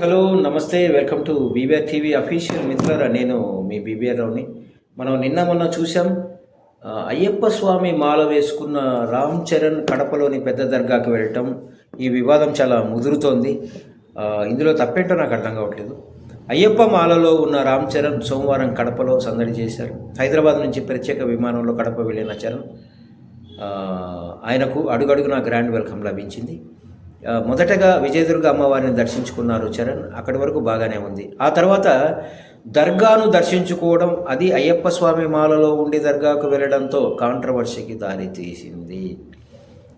Hello నమస్తే welcome to BBR TV official మిత్రులారా నేను మీ బీబీఆర్ రావుని. మనం నిన్న మొన్న చూసాం అయ్యప్ప స్వామి మాల వేసుకున్న రామ్ చరణ్ కడపలోని పెద్ద దర్గాకి వెళ్ళటం ఈ వివాదం చాలా ముదురుతోంది. ఇందులో తప్పేంటో నాకు అర్థం కావట్లేదు. అయ్యప్ప మాలలో ఉన్న రామ్ చరణ్ సోమవారం కడపలో సందడి చేశారు. హైదరాబాద్ నుంచి ప్రత్యేక విమానంలో కడప వెళ్ళిన చరణ్ ఆయనకు ఆయనకు అడుగడుగునా గ్రాండ్ వెల్కమ్ లభించింది. మొదటగా విజయదుర్గ అమ్మవారిని దర్శించుకున్నారు చరణ్. అక్కడి వరకు బాగానే ఉంది. ఆ తర్వాత దర్గాను దర్శించుకోవడం అది అయ్యప్ప స్వామి మాలలో ఉండి దర్గాకు వెళ్ళడంతో కాంట్రవర్సీకి దారితీసింది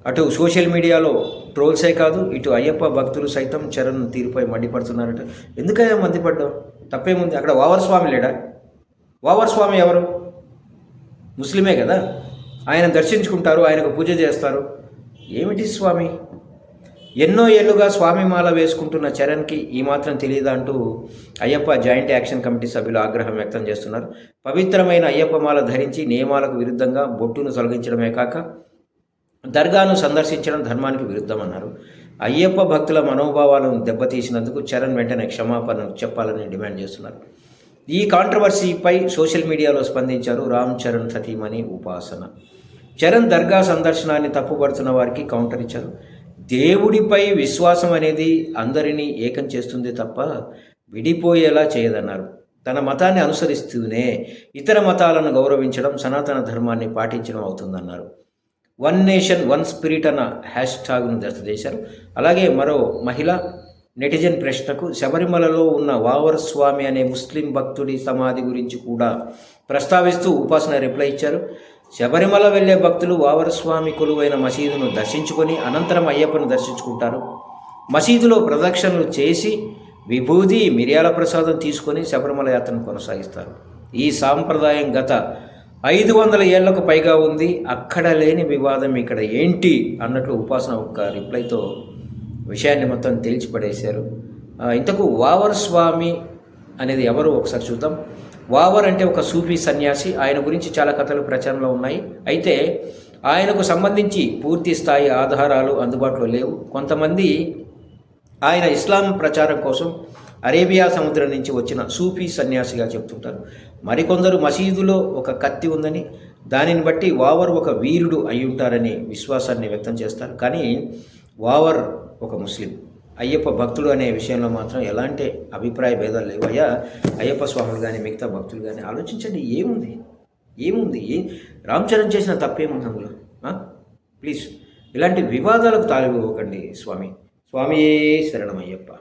అటు సోషల్ మీడియాలో ట్రోల్సే కాదు ఇటు అయ్యప్ప భక్తులు సైతం చరణ్ తీరుపై మండిపడుతున్నారట. ఎందుకయ్యా మండిపడ్డం? తప్పేముంది? అక్కడ వావర్ స్వామి లేడా? వావర్ స్వామి ఎవరు? ముస్లిమే కదా? ఆయన దర్శించుకుంటారు ఆయనకు పూజ చేస్తారు. ఏమిటి స్వామి? ఎన్నో ఏళ్ళుగా స్వామి మాల వేసుకుంటున్న చరణ్కి ఈ మాత్రం తెలియదా అంటూ అయ్యప్ప జాయింట్ యాక్షన్ కమిటీ సభ్యులు ఆగ్రహం వ్యక్తం చేస్తున్నారు. పవిత్రమైన అయ్యప్ప మాల ధరించి నియమాలకు విరుద్ధంగా బొట్టును తొలగించడమే కాక దర్గాను సందర్శించడం ధర్మానికి విరుద్ధమన్నారు. అయ్యప్ప భక్తుల మనోభావాలను దెబ్బతీసినందుకు చరణ్ వెంటనే క్షమాపణ చెప్పాలని డిమాండ్ చేస్తున్నారు. ఈ కాంట్రవర్సీపై సోషల్ మీడియాలో స్పందించారు రామ్ చరణ్ సతీమణి ఉపాసన. చరణ్ దర్గా సందర్శనాన్ని తప్పుపడుతున్న వారికి కౌంటర్ ఇచ్చారు. దేవుడిపై విశ్వాసం అనేది అందరినీ ఏకం చేస్తుంది తప్ప విడిపోయేలా చేయదన్నారు. తన మతాన్ని అనుసరిస్తూనే ఇతర మతాలను గౌరవించడం సనాతన ధర్మాన్ని పాటించడం అవుతుందన్నారు. వన్ నేషన్ వన్ స్పిరిట్ అన్న హ్యాష్ ట్యాగ్ను దశ చేశారు అలాగే మరో మహిళ నెటిజన్ ప్రశ్నకు శబరిమలలో ఉన్న వావర్ స్వామి అనే ముస్లిం భక్తుడి సమాధి గురించి కూడా ప్రస్తావిస్తూ ఉపాసన రిప్లై ఇచ్చారు. శబరిమల వెళ్ళే భక్తులు వావరస్వామి కొలువైన మసీదును దర్శించుకొని అనంతరం అయ్యప్పను దర్శించుకుంటారు. మసీదులో ప్రదక్షిణలు చేసి విభూది మిరియాల ప్రసాదం తీసుకొని శబరిమల యాత్రను కొనసాగిస్తారు. ఈ సాంప్రదాయం గత ఐదు వందల ఏళ్ళకు పైగా ఉంది. అక్కడ లేని వివాదం ఇక్కడ ఏంటి అన్నట్లు ఉపాసన ఒక్క రిప్లైతో విషయాన్ని మొత్తం తేల్చిపడేశారు. ఇంతకు వావర్ స్వామి అనేది ఎవరు? ఒకసారి చూద్దాం. వావర్ అంటే ఒక సూఫీ సన్యాసి. ఆయన గురించి చాలా కథలు ప్రచారంలో ఉన్నాయి. అయితే ఆయనకు సంబంధించి పూర్తి స్థాయి ఆధారాలు అందుబాటులో లేవు. కొంతమంది ఆయన ఇస్లాం ప్రచారం కోసం అరేబియా సముద్రం నుంచి వచ్చిన సూఫీ సన్యాసిగా చెప్తుంటారు. మరికొందరు మసీదులో ఒక కత్తి ఉందని దానిని బట్టి వావర్ ఒక వీరుడు అయి ఉంటారని విశ్వాసాన్ని వ్యక్తం చేస్తారు. కానీ వావర్ ఒక ముస్లిం. అయ్యప్ప భక్తుడు అనే విషయంలో మాత్రం ఎలాంటి అభిప్రాయ భేదాలు లేవు. అయ్యా అయ్యప్ప స్వాములు కానీ మిగతా భక్తులు కానీ ఆలోచించండి. ఏముంది? ఏముంది? ఏ రామ్ చరణ్ చేసిన తప్పేముంది అందులో? ప్లీజ్. ఇలాంటి వివాదాలకు తాలిపోకండి స్వామి. స్వామియే శరణమయ్యప్ప.